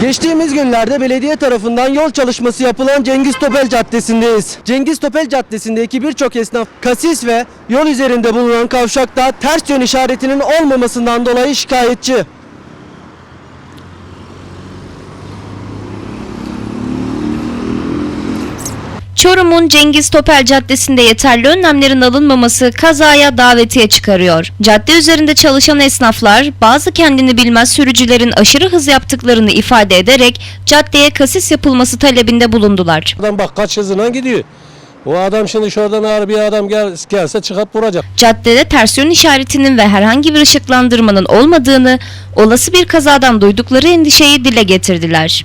Geçtiğimiz günlerde belediye tarafından yol çalışması yapılan Cengiz Topel Caddesi'ndeyiz. Cengiz Topel Caddesi'ndeki birçok esnaf kasis ve yol üzerinde bulunan kavşakta ters yön işaretinin olmamasından dolayı şikayetçi. Çorum'un Cengiz Topel Caddesi'nde yeterli önlemlerin alınmaması kazaya davetiye çıkarıyor. Cadde üzerinde çalışan esnaflar bazı kendini bilmez sürücülerin aşırı hız yaptıklarını ifade ederek caddeye kasis yapılması talebinde bulundular. Adam bak kaç hızına gidiyor. O adam şimdi şuradan ağır bir adam gel, gelse çıkıp vuracak. Caddede ters yön işaretinin ve herhangi bir ışıklandırmanın olmadığını, olası bir kazadan duydukları endişeyi dile getirdiler.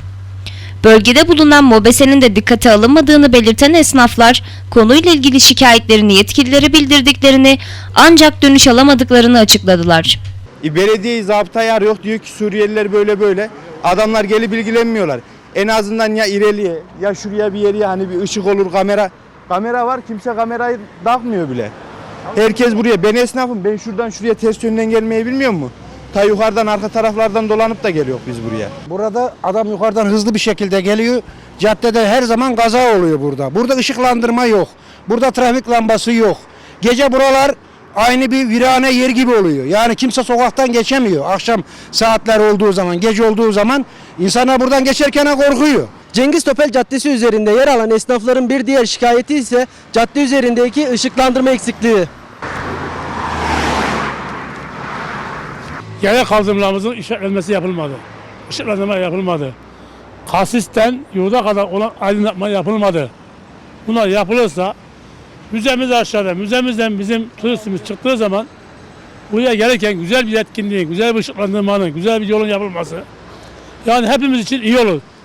Bölgede bulunan MOBESE'nin de dikkate alınmadığını belirten esnaflar konuyla ilgili şikayetlerini yetkililere bildirdiklerini ancak dönüş alamadıklarını açıkladılar. E, belediye zabıta yer yok diyor ki Suriyeliler böyle böyle. Adamlar gelip bilgilenmiyorlar. En azından ya ileriye ya şuraya bir yere hani bir ışık olur kamera. Kamera var kimse kamerayı takmıyor bile. Herkes buraya ben esnafım ben şuradan şuraya ters yönden gelmeyi bilmiyor mu? Ta yukarıdan arka taraflardan dolanıp da geliyor biz buraya. Burada adam yukarıdan hızlı bir şekilde geliyor. Caddede her zaman kaza oluyor burada. Burada ışıklandırma yok. Burada trafik lambası yok. Gece buralar aynı bir virane yer gibi oluyor. Yani kimse sokaktan geçemiyor. Akşam saatler olduğu zaman, gece olduğu zaman insanlar buradan geçerken korkuyor. Cengiz Topel Caddesi üzerinde yer alan esnafların bir diğer şikayeti ise cadde üzerindeki ışıklandırma eksikliği. Yaya kaldırımlarımızın işaretlenmesi yapılmadı. Işıklandırma yapılmadı. Kasisten yurda kadar olan aydınlatma yapılmadı. Bunlar yapılırsa müzemiz aşağıda, müzemizden bizim turistimiz çıktığı zaman buraya gelirken güzel bir etkinliğin, güzel bir ışıklandırmanın, güzel bir yolun yapılması yani hepimiz için iyi olur.